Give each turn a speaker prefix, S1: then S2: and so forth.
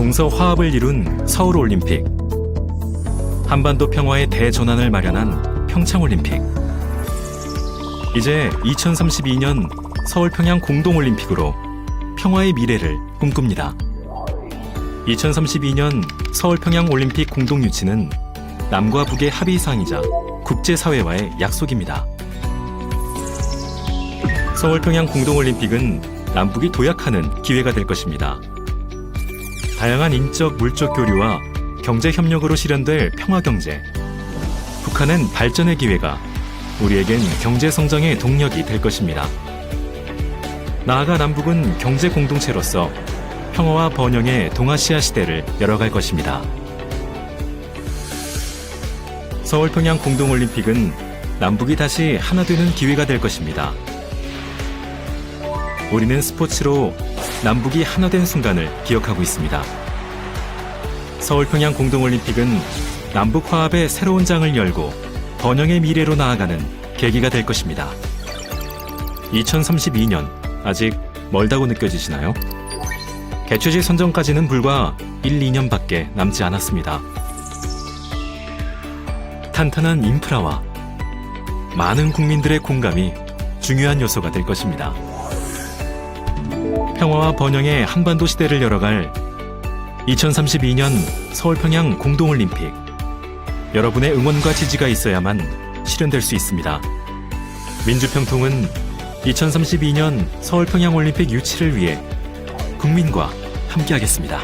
S1: 동서 화합을 이룬 서울 올림픽. 한반도 평화의 대전환을 마련한 평창 올림픽. 이제 2032년 서울 평양 공동 올림픽으로 평화의 미래를 꿈꿉니다. 2032년 서울 평양 올림픽 공동 유치는 남과 북의 합의 사항이자 국제사회와의 약속입니다. 서울 평양 공동 올림픽은 남북이 도약하는 기회가 될 것입니다. 다양한 인적 물적 교류와 경제 협력으로 실현될 평화 경제. 북한은 발전의 기회가 우리에겐 경제 성장의 동력이 될 것입니다. 나아가 남북은 경제 공동체로서 평화와 번영의 동아시아 시대를 열어갈 것입니다. 서울 평양 공동 올림픽은 남북이 다시 하나 되는 기회가 될 것입니다. 우리는 스포츠로 남북이 하나 된 순간을 기억하고 있습니다. 서울 평양 공동 올림픽은 남북 화합의 새로운 장을 열고 번영의 미래로 나아가는 계기가 될 것입니다. 2032년 아직 멀다고 느껴지시나요? 개최지 선정까지는 불과 1, 2년밖에 남지 않았습니다. 탄탄한 인프라와 많은 국민들의 공감이 중요한 요소가 될 것입니다. 평화와 번영의 한반도 시대를 열어갈 2032년 서울 평양 공동올림픽. 여러분의 응원과 지지가 있어야만 실현될 수 있습니다. 민주평통은 2032년 서울 평양 올림픽 유치를 위해 국민과 함께하겠습니다.